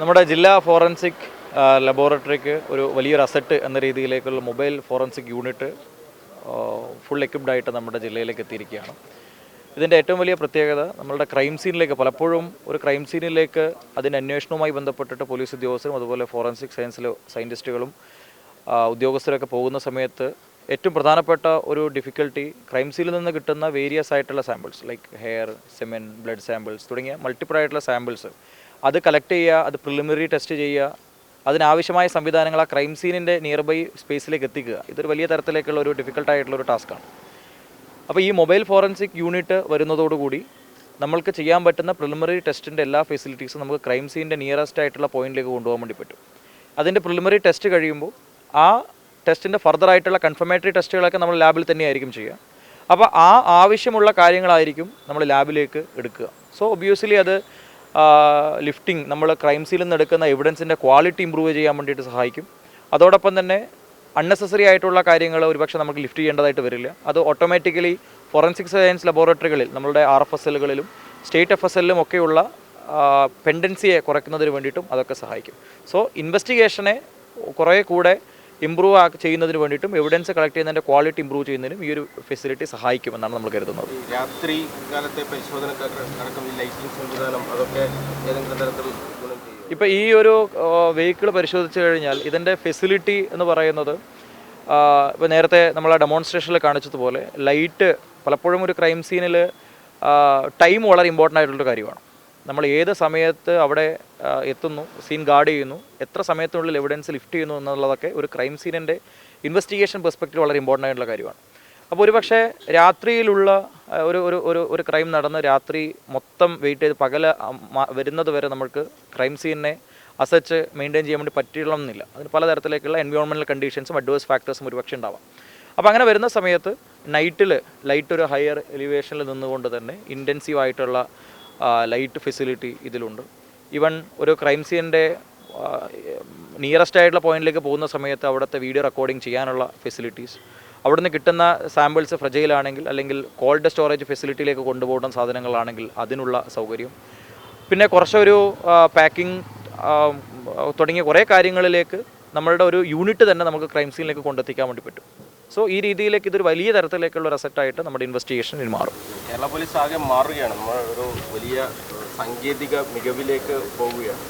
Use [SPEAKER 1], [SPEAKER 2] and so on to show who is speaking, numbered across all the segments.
[SPEAKER 1] നമ്മുടെ ജില്ലാ ഫോറൻസിക് ലബോറട്ടറിക്ക് ഒരു വലിയൊരു അസറ്റ് എന്ന രീതിയിലേക്കുള്ള mobile forensic unit full equipped ആയിട്ട് നമ്മുടെ ജില്ലയിലേക്ക് എത്തിയിരിക്കുകയാണ്. ഇതിന്റെ ഏറ്റവും വലിയ പ്രത്യേകത നമ്മളുടെ ക്രൈം സീനിലേക്ക് പലപ്പോഴും ഒരു ക്രൈം സീനിലേക്ക് അതിന്റെ അന്വേഷണവുമായി ബന്ധപ്പെട്ടിട്ട് പോലീസ് ഉദ്യോഗസ്ഥരും അതുപോലെ ഫോറൻസിക് സയൻസിലെ സയന്റിസ്റ്റുകളും ഉദ്യോഗസ്ഥരൊക്കെ പോകുന്ന സമയത്ത് ഏറ്റവും പ്രധാനപ്പെട്ട ഒരു ഡിഫിക്കൽട്ടി ക്രൈം സീനിൽ നിന്ന് കിട്ടുന്ന വേരിയസ് ആയിട്ടുള്ള samples like hair semen blood samples തുടങ്ങിയ മൾട്ടിപ്പിൾ ആയിട്ടുള്ള സാമ്പിൾസ് അത് കളക്ട് ചെയ്യുക അത് പ്രിലിമിനറി ടെസ്റ്റ് ചെയ്യുക അതിനാവശ്യമായ സംവിധാനങ്ങൾ ആ ക്രൈം സീനിന്റെ നിയർ ബൈ സ്പേസിലേക്ക് എത്തിക്കുക. ഇതൊരു വലിയ തരത്തിലേക്കുള്ള ഒരു ഡിഫിക്കൽട്ട് ആയിട്ടുള്ള ഒരു ടാസ്ക്കാണ് അപ്പോൾ ഈ മൊബൈൽ ഫോറൻസിക് യൂണിറ്റ് വരുന്നതോടുകൂടി നമ്മൾക്ക് ചെയ്യാൻ പറ്റുന്ന പ്രിലിമിനറി ടെസ്റ്റിന്റെ എല്ലാ ഫെസിലിറ്റീസും നമുക്ക് ക്രൈം സീനിന്റെ നിയറസ്റ്റ് ആയിട്ടുള്ള പോയിന്റിലേക്ക് കൊണ്ടുപോകാൻ വേണ്ടി പറ്റും. അതിന്റെ പ്രിലിമിനറി ടെസ്റ്റ് കഴിയുമ്പോൾ ആ ടെസ്റ്റിന്റെ ഫർദർ ആയിട്ടുള്ള കൺഫർമേറ്ററി ടെസ്റ്റുകളൊക്കെ നമ്മൾ ലാബിൽ തന്നെയായിരിക്കും ചെയ്യുക. അപ്പോൾ ആ ആവശ്യമുള്ള കാര്യങ്ങളായിരിക്കും നമ്മൾ ലാബിലേക്ക് എടുക്കുക. സോ ഒബ്വിയസ്ലി അത് ലിഫ്റ്റിംഗ് നമ്മൾ ക്രൈം സീനിൽ നിന്ന് എടുക്കുന്ന എവിഡൻസിന്റെ ക്വാളിറ്റി ഇമ്പ്രൂവ് ചെയ്യാൻ വേണ്ടിയിട്ട് സഹായിക്കും. അതോടൊപ്പം തന്നെ അൺനെസസറി ആയിട്ടുള്ള കാര്യങ്ങൾ ഒരുപക്ഷെ നമുക്ക് ലിഫ്റ്റ് ചെയ്യേണ്ടതായിട്ട് വരില്ല. അത് ഓട്ടോമാറ്റിക്കലി ഫോറൻസിക് സയൻസ് ലബോറട്ടറികളിൽ നമ്മളുടെ ആർ എഫ് എസ് എല്ലുകളിലും സ്റ്റേറ്റ് എഫ് എസ് എല്ലിലും ഒക്കെയുള്ള പെൻഡൻസിയെ കുറയ്ക്കുന്നതിന് വേണ്ടിയിട്ടും അതൊക്കെ സഹായിക്കും. സോ ഇൻവെസ്റ്റിഗേഷനെ കുറേ കൂടെ ഇമ്പ്രൂവ് ആ ചെയ്യുന്നതിന് വേണ്ടിയിട്ടും എവിഡൻസ് കളക്ട് ചെയ്യുന്നതിന്റെ ക്വാളിറ്റി ഇമ്പ്രൂവ് ചെയ്യുന്നതിനും ഈ ഒരു ഫെസിലിറ്റി സഹായിക്കുമെന്നാണ് നമ്മൾ കരുതുന്നത്.
[SPEAKER 2] രാത്രി കാലത്തെ പരിശോധന ഇപ്പം സംവിധാനം അതൊക്കെ ഏതെങ്കിലും തരത്തിൽ ഗുണം
[SPEAKER 1] ഇപ്പോൾ ഈ ഒരു വെഹിക്കിൾ പരിശോധിച്ച് കഴിഞ്ഞാൽ ഇതിന്റെ ഫെസിലിറ്റി എന്ന് പറയുന്നത് ഇപ്പോൾ നേരത്തെ നമ്മൾ ആ ഡെമോൺസ്ട്രേഷനിൽ കാണിച്ചതുപോലെ ലൈറ്റ് പലപ്പോഴും ഒരു ക്രൈം സീനിൽ ടൈം വളരെ ഇമ്പോർട്ടന്റ് ആയിട്ടുള്ളൊരു കാര്യമാണ്. നമ്മൾ ഏത് സമയത്ത് അവിടെ എത്തുന്നു സീൻ ഗാർഡ് ചെയ്യുന്നു എത്ര സമയത്തിനുള്ളിൽ എവിഡൻസ് ലിഫ്റ്റ് ചെയ്യുന്നു എന്നുള്ളതൊക്കെ ഒരു ക്രൈം സീനിന്റെ ഇൻവെസ്റ്റിഗേഷൻ പെർസ്പെക്റ്റീവ് വളരെ ഇമ്പോർട്ടന്റ് ആയിട്ടുള്ള കാര്യമാണ്. അപ്പോൾ ഒരു പക്ഷേ രാത്രിയിലുള്ള ഒരു ഒരു ഒരു ഒരു ക്രൈം നടന്ന് രാത്രി മൊത്തം വെയിറ്റ് ചെയ്ത് പകല വരുന്നത് വരെ നമുക്ക് ക്രൈം സീനിനെ അസച്ച് മെയിന്റെയിൻ ചെയ്യാൻ വേണ്ടി പറ്റിയില്ലെന്നില്ല അതിന് പലതരത്തിലേക്കുള്ള എൻവയോൺമെന്റൽ കണ്ടീഷൻസും അഡ്വേഴ്സ് ഫാക്ടേഴ്സും ഒരുപക്ഷെ ഉണ്ടാവാം. അപ്പോൾ അങ്ങനെ വരുന്ന സമയത്ത് നൈറ്റിൽ ലൈറ്റ് ഒരു ഹയർ എലിവേഷനിൽ നിന്നുകൊണ്ട് തന്നെ ഇന്റൻസീവ് ആയിട്ടുള്ള ലൈറ്റ് ഫെസിലിറ്റി ഇതിലുണ്ട്. ഈവൻ ഒരു ക്രൈം സീനിന്റെ നിയറസ്റ്റ് ആയിട്ടുള്ള പോയിന്റിലേക്ക് പോകുന്ന സമയത്ത് അവിടുത്തെ വീഡിയോ റെക്കോർഡിംഗ് ചെയ്യാനുള്ള ഫെസിലിറ്റീസ് അവിടുന്ന് കിട്ടുന്ന സാമ്പിൾസ് ഫ്രജയിലാണെങ്കിൽ അല്ലെങ്കിൽ കോൾഡ് സ്റ്റോറേജ് ഫെസിലിറ്റിയിലേക്ക് കൊണ്ടുപോകുന്ന സാധനങ്ങളാണെങ്കിൽ അതിനുള്ള സൗകര്യം. പിന്നെ കുറച്ചൊരു പാക്കിംഗ് തുടങ്ങിയ കുറേ കാര്യങ്ങളിലേക്ക് നമ്മളുടെ ഒരു യൂണിറ്റ് തന്നെ നമുക്ക് ക്രൈം സീനിലേക്ക് കൊണ്ടെത്തിക്കാൻ വേണ്ടി പറ്റും. സോ ഈ രീതിയിലേക്ക് ഇതൊരു വലിയ തരത്തിലേക്കുള്ള ഒരു അസറ്റായിട്ട് നമ്മുടെ ഇൻവെസ്റ്റിഗേഷനിൽ മാറും.
[SPEAKER 2] കേരള പോലീസ് ആകെ മാറുകയാണ്. നമ്മൾ ഒരു വലിയ സാങ്കേതിക മികവിലേക്ക് പോവുകയാണ്.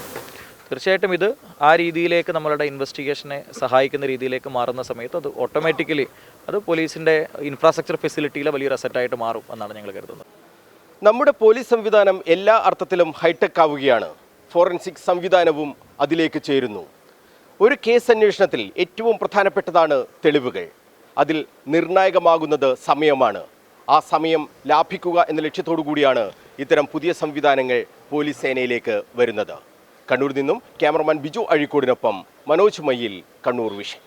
[SPEAKER 1] തീർച്ചയായിട്ടും ഇത് ആ രീതിയിലേക്ക് നമ്മളുടെ ഇൻവെസ്റ്റിഗേഷനെ സഹായിക്കുന്ന രീതിയിലേക്ക് മാറുന്ന സമയത്ത് അത് ഓട്ടോമാറ്റിക്കലി അത് പോലീസിന്റെ ഇൻഫ്രാസ്ട്രക്ചർ ഫെസിലിറ്റിയിലെ വലിയൊരു അസറ്റായിട്ട് മാറും എന്നാണ് ഞങ്ങൾ കരുതുന്നത്.
[SPEAKER 2] നമ്മുടെ പോലീസ് സംവിധാനം എല്ലാ അർത്ഥത്തിലും ഹൈടെക് ആവുകയാണ്. ഫോറൻസിക് സംവിധാനവും അതിലേക്ക് ചേരുന്നു. ഒരു കേസ് അന്വേഷണത്തിൽ ഏറ്റവും പ്രധാനപ്പെട്ടതാണ് തെളിവുകൾ. അതിൽ നിർണായകമാകുന്നത് സമയമാണ്. ആ സമയം ലാഭിക്കുക എന്ന ലക്ഷ്യത്തോടു കൂടിയാണ് ഇത്തരം പുതിയ സംവിധാനങ്ങൾ പോലീസ് സേനയിലേക്ക് വരുന്നത്. കണ്ണൂരിൽ നിന്നും ക്യാമറമാൻ ബിജു അഴിക്കോടിനൊപ്പം മനോജ് മയ്യിൽ കണ്ണൂർ വിഷൻ.